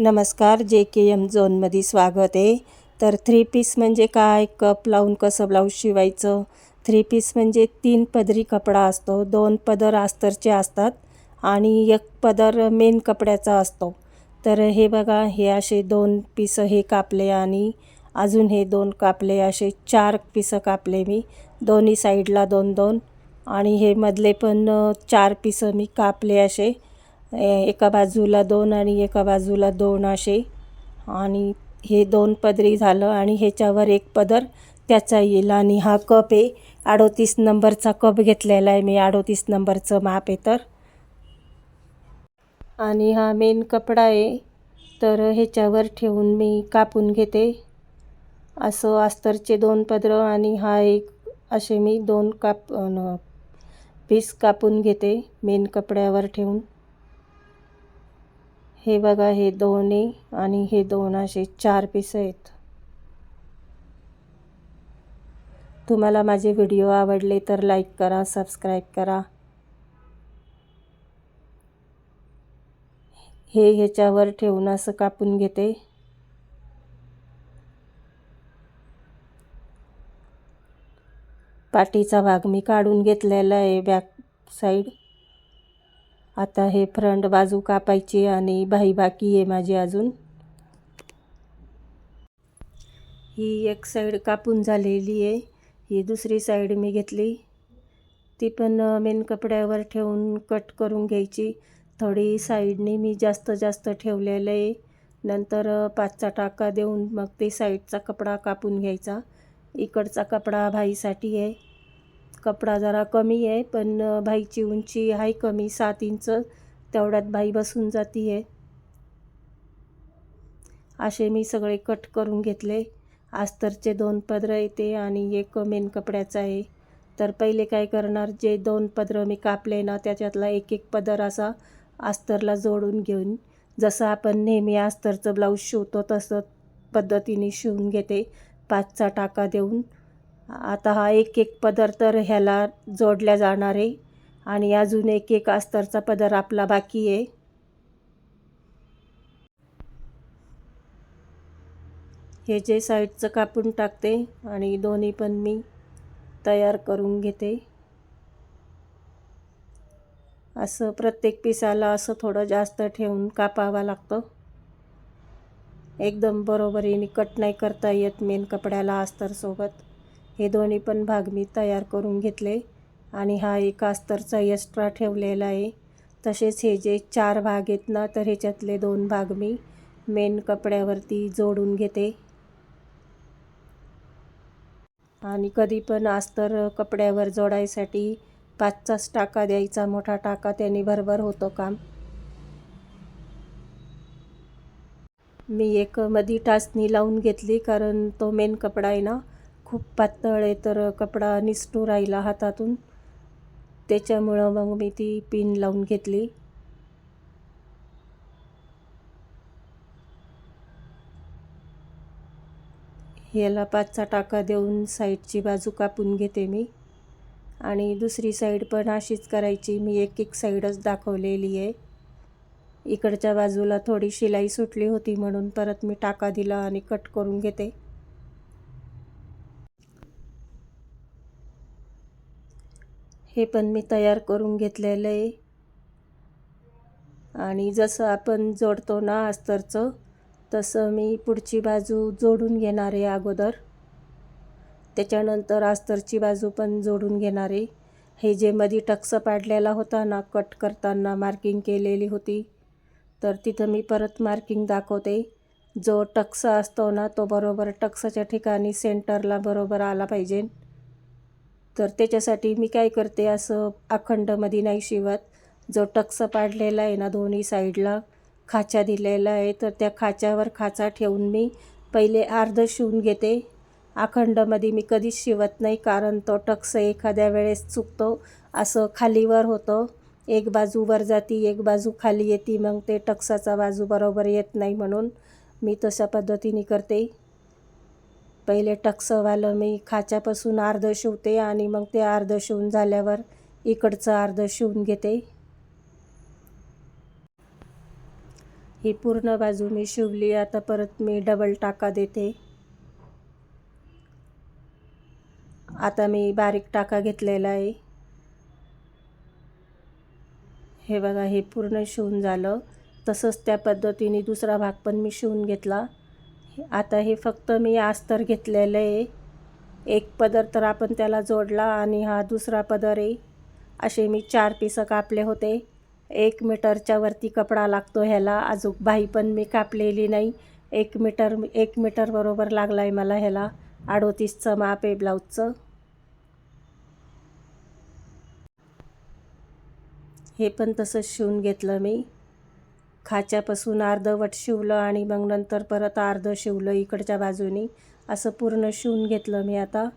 नमस्कार जे के एम झोनमध्ये स्वागत आहे. तर थ्री पीस म्हणजे काय? कप लावून कसं ब्लाऊज शिवायचं? थ्री पीस म्हणजे तीन पदरी कपडा असतो. दोन पदर अस्तरचे असतात आणि एक पदर मेन कपड्याचा असतो. तर हे बघा हे असे दोन पिसं हे कापले आणि अजून हे दोन कापले. असे चार पिसं कापले मी. दोन्ही साईडला दोन दोन. आणि हे मधले पण चार पिसं मी कापले असे. एका बाजूला दोन आणि एका बाजूला दोन असे. आणि हे दोन पदरी झालं आणि ह्याच्यावर एक पदर त्याचा येईल. आणि हा कप आहे. अडोतीस नंबरचा कप घेतलेला आहे मी. अडोतीस नंबरचं माप आहे तर. आणि हा मेन कपडा आहे. तर ह्याच्यावर ठेवून मी कापून घेते. असं अस्तरचे दोन पदरं आणि हा एक असे मी दोन काप पीस कापून घेते मेन कपड्यावर ठेवून. हे बघा हे दोन आहे आणि हे दोन असे चार पीस आहेत. तुम्हाला माझे व्हिडिओ आवडले तर लाईक करा सबस्क्राईब करा. हे ह्याच्यावर ठेवून असं कापून घेते. पाठीचा भाग मी काढून घेतलेला आहे बॅक साईड आता हे फ्रंट बाजू कापायची आणि बाही बाकी आहे माझी अजून. ही एक साईड कापून झालेली आहे. ही दुसरी साईड मी घेतली. ती पण मेन कपड्यावर ठेवून कट करून घ्यायची. थोडी साईडने मी जास्त जास्त ठेवलेलं आहे. नंतर पाचचा टाका देऊन मग ते साईडचा कपडा कापून घ्यायचा. इकडचा कपडा भाईसाठी आहे. कपडा जरा कमी आहे पण भाईची उंची आहे कमी सात इंच. तेवढ्यात भाई बसून जाती आहे असे मी सगळे कट करून घेतले. अस्तरचे दोन पदरं येते आणि एक मेन कपड्याचा आहे. तर पहिले काय करणार जे दोन पदरं मी कापले ना त्याच्यातला एक एक पदर असा अस्तरला जोडून घेऊन जसं आपण नेहमी अस्तरचं ब्लाऊज शिवतो तसं पद्धतीने शिवून घेते. पाचचा टाका देऊन आता हा एक एक पदर तर ह्याला जोडल्या जाणार आहे. आणि अजून एक एक अस्तरचा पदर आपला बाकी आहे. हे जे साईडचं कापून टाकते आणि दोन्ही पण मी तयार करून घेते. असं प्रत्येक पिसाला असं थोडं जास्त ठेवून कापावं लागतं. एकदम बरोबरीने कट नाही करता येत मेन कपड्याला अस्तरसोबत. हे दोन्ही पण भाग मी तयार करून घेतले. आणि हा एक अस्तरचा एक्स्ट्रा ठेवलेला आहे. तसेच हे जे चार भाग आहेत ना तर ह्याच्यातले दोन भाग मी मेन कपड्यावरती जोडून घेते. आणि कधी पण अस्तर कपड्यावर जोडायसाठी पाचचाच टाका द्यायचा मोठा टाका त्याने भरभर होतो काम. मी एक मधी टाचणी लावून घेतली कारण तो मेन कपडा आहे ना खूप पातळ आहे तर कपडा निसटू राहिला हातातून. त्याच्यामुळं मग मी ती पिन लावून घेतली. याला पाचचा टाका देऊन साईडची बाजू कापून घेते मी. आणि दुसरी साईड पण अशीच करायची. मी एक एक साईडच दाखवलेली आहे. इकडच्या बाजूला थोडी शिलाई सुटली होती म्हणून परत मी टाका दिला आणि कट करून घेते. हे पण मी तयार करून घेतलेलं आहे. आणि जसं आपण जोडतो ना अस्तरचं तसं मी पुढची बाजू जोडून घेणार आहे अगोदर. त्याच्यानंतर अस्तरची बाजू पण जोडून घेणार आहे. हे जे मधी टक्स पाडलेला होता ना कट करताना मार्किंग केलेली होती तर तिथं मी परत मार्किंग दाखवते. जो टक्स असतो ना तो बरोबर टक्साच्या ठिकाणी सेंटरला बरोबर आला पाहिजे. तर त्याच्यासाठी मी काय करते असं अखंडमध्ये नाही शिवत. जो टक्स पाडलेला आहे ना दोन्ही साईडला खाचा दिलेला आहे तर त्या खाच्यावर खाचा ठेवून मी पहिले अर्ध शिवून घेते. अखंडमध्ये मी कधीच शिवत नाही कारण तो टक्स एखाद्या वेळेस चुकतो असं खालीवर होतं. एक बाजू वर जाती एक बाजू खाली येते मग ते टक्साचा बाजू बरोबर येत नाही म्हणून मी तशा पद्धतीने करते. पहिले टक्सवालं मी खाच्यापासून अर्ध शिवते आणि मग ते अर्ध शिवून झाल्यावर इकडचं अर्ध शिवून घेते. ही पूर्ण बाजू मी शिवली आता परत मी डबल टाका देते. आता मी बारीक टाका घेतलेला आहे. हे बघा हे पूर्ण शिवून झालं. तसंच त्या पद्धतीने दुसरा भाग पण मी शिवून घेतला. आता हे फक्त मी अस्तर घेतलेलं आहे. एक पदर तर आपण त्याला जोडला आणि हा दुसरा पदर आहे. असे मी चार पिसं कापले होते. एक मीटरच्या वरती कपडा लागतो ह्याला. अजून बाही पण मी कापलेली नाही. एक मीटर एक मीटर बरोबर लागला आहे मला ह्याला. अडोतीसचं माप आहे ब्लाऊजचं. हे पण तसंच शिवून घेतलं मी. खाच्यापासून अर्धवट शिवलं आणि मग नंतर परत अर्धं शिवलं इकडच्या बाजूनी. असं पूर्ण शिवून घेतलं मी आता.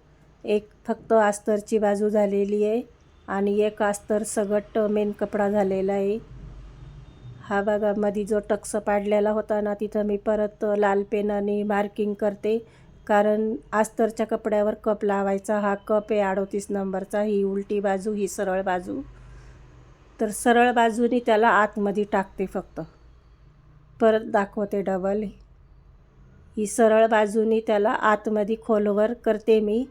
एक फक्त अस्तरची बाजू झालेली आहे आणि एक अस्तर सगट मेन कपडा झालेला आहे. हा बघा मध्ये जो टक्स पाडलेला होता ना तिथं मी परत लाल पेनाने मार्किंग करते. कारण अस्तरच्या कपड्यावर कप लावायचा हा कप आहे अडोतीस नंबरचा ही उलटी बाजू ही सरळ बाजू. तर सरळ बाजूनी त्याला आतमध्ये टाकते फक्त. परत दाखवते डबल ही सरळ बाजूनी त्याला आतमध्ये खोलवर करते मी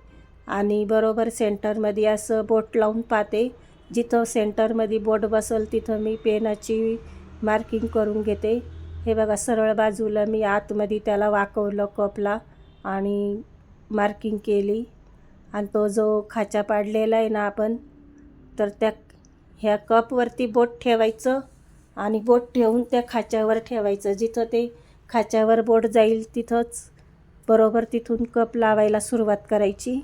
आणि बरोबर सेंटरमध्ये असं बोट लावून पाहते. जिथं सेंटरमध्ये बोट बसल तिथं मी पेनाची मार्किंग करून घेते. हे बघा सरळ बाजूला मी आतमध्ये त्याला वाकवलं कपला आणि मार्किंग केली. आणि तो जो खाचा पाडलेला आहे ना आपण तर त्या ह्या कपवरती बोट ठेवायचं आणि बोट ठेवून त्या खाच्यावर ठेवायचं. जिथं ते खाच्यावर बोट जाईल तिथंच बरोबर तिथून कप लावायला सुरुवात करायची.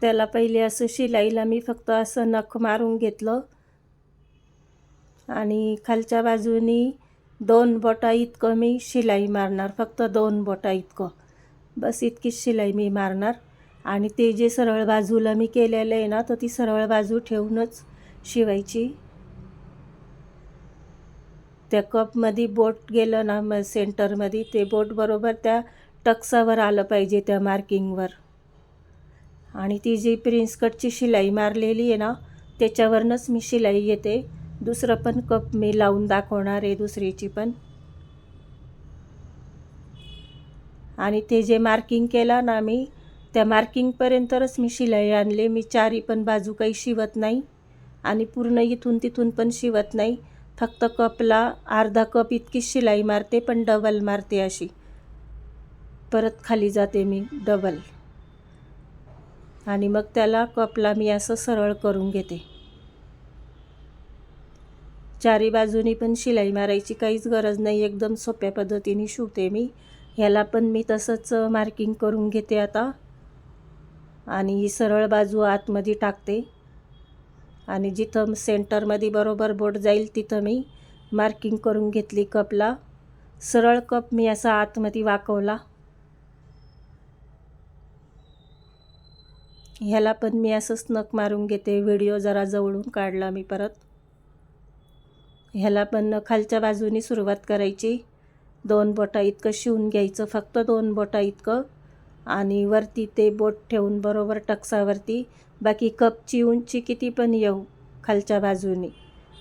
त्याला पहिले असं शिलाईला मी फक्त असं नख मारून घेतलं. आणि खालच्या बाजूनी दोन बोटा इतकं मी शिलाई मारणार. फक्त दोन बोटा इतकं. बस इतकीच शिलाई मी मारणार. आणि ते जे सरळ बाजूला मी केलेलं आहे ना तर ती सरळ बाजू ठेवूनच शिवायची. त्या कपमध्ये बोट गेलं ना मग सेंटरमध्ये ते बोट बरोबर त्या टक्सावर आलं पाहिजे त्या मार्किंगवर. आणि ती जी प्रिन्स कटची शिलाई मारलेली आहे ना त्याच्यावरनंच मी शिलाई घेते. दुसरं पण कप मी लावून दाखवणार आहे दुसरीची पण. आणि ते जे मार्किंग केलं ना मी त्या मार्किंगपर्यंतच मी शिलाई आणले. मी चारी पण बाजू काही शिवत नाही आणि पूर्ण इथून तिथून पण शिवत नाही. फक्त कपला अर्धा कप इतकीच शिलाई मारते पण डबल मारते अशी. परत खाली जाते मी डबल. आणि मग त्याला कपला मी असं सरळ करून घेते. चारी बाजूनी पण शिलाई मारायची काहीच गरज नाही. एकदम सोप्या पद्धतीने शिवते मी. ह्याला पण मी तसंच मार्किंग करून घेते आता. आणि ही सरळ बाजू आतमध्ये टाकते. आणि जिथं सेंटरमध्ये बरोबर बोट जाईल तिथं मी मार्किंग करून घेतली कपला. सरळ कप मी असा आतमध्ये वाकवला. ह्याला पण मी असंच नख मारून घेते. व्हिडिओ जरा जवळून काढला मी परत. ह्याला पण खालच्या बाजूनी सुरुवात करायची. दोन बोटा इतकं शिवून घ्यायचं. फक्त दोन बोटा इतकं. आणि वरती ते बोट ठेवून बरोबर टक्सावरती बाकी कपची उंची किती पण येऊ खालच्या बाजूनी.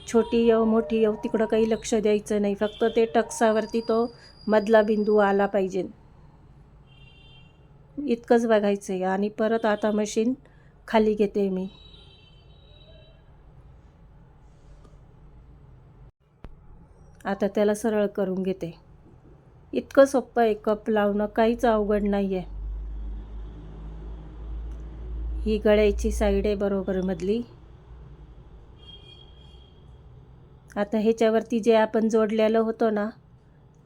छोटी येऊ मोठी येऊ तिकडं काही लक्ष द्यायचं नाही. फक्त ते टक्सावरती तो मधला बिंदू आला पाहिजे. इतकंच बघायचं आहे आणि परत आता मशीन खाली घेते मी. आता त्याला सरळ करून घेते. इतकं सोपं आहे. कप लावणं काहीच अवघड नाही आहे ही गळ्याची साईड आहे बरोबर मधली. आता ह्याच्यावरती जे आपण जोडलेलं होतं ना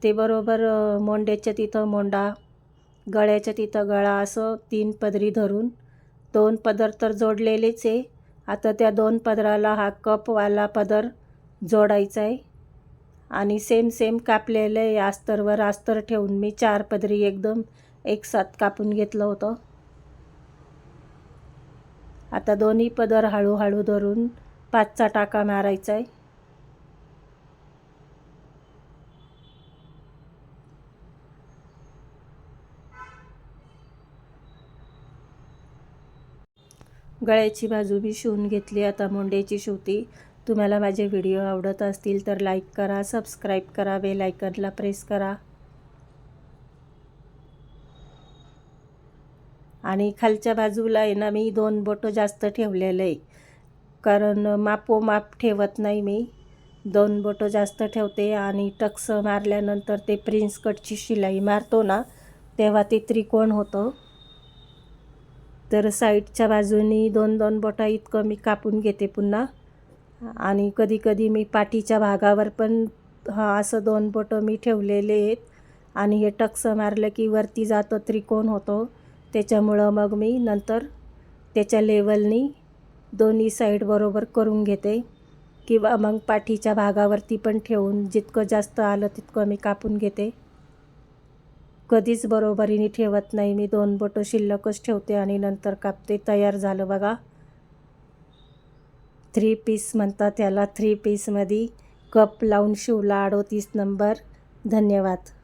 ते बरोबर मोंड्याच्या तिथं मोंडा गळ्याच्या तिथं गळा असं तीन पदरी धरून. दोन पदर तर जोडलेलेच आहे. आता त्या दोन पदराला हा कपवाला पदर जोडायचा आहे. आणि सेम सेम कापलेलं आहे अस्तरवर अस्तर ठेवून मी चार पदरी एकदम एक साथ कापून घेतलं होतं. आता दोन्ही पदर हळूहळू धरून पाचचा टाका मारायचा आहे गळ्याची बाजू मी शिवून घेतली आता मुंडेची शिवती तुम्हाला माझे व्हिडिओ आवडत असतील तर लाईक करा सबस्क्राईब करा बेल आयकनला प्रेस करा. आणि खालच्या बाजूला आहे ना मी दोन बोटं जास्त ठेवलेलं आहे. कारण मापोमाप ठेवत नाही मी. दोन बोटं जास्त ठेवते आणि टक्स मारल्यानंतर ते प्रिन्स कटची शिलाई मारतो ना तेव्हा ते त्रिकोण होतं. तर साईडच्या बाजूनी दोन दोन बोटा इतकं मी कापून घेते पुन्हा. आणि कधीकधी मी पाठीच्या भागावर पण हा असं दोन बोटं मी ठेवलेले आहेत. आणि हे टक्स मारलं की वरती जातं त्रिकोण होतो. त्याच्यामुळं मग मी नंतर त्याच्या लेवलनी दोन्ही साईड बरोबर करून घेते. किंवा मग पाठीच्या भागावरती पण ठेवून जितकं जास्त आलं तितकं मी कापून घेते. कधीच बरोबरीने ठेवत नाही. मी दोन बोटं शिल्लकच ठेवते आणि नंतर कापते. तयार झालं बघा. थ्री पीस म्हणतात त्याला. थ्री पीसमध्ये कप लावून शिवला अडोतीस नंबर. धन्यवाद.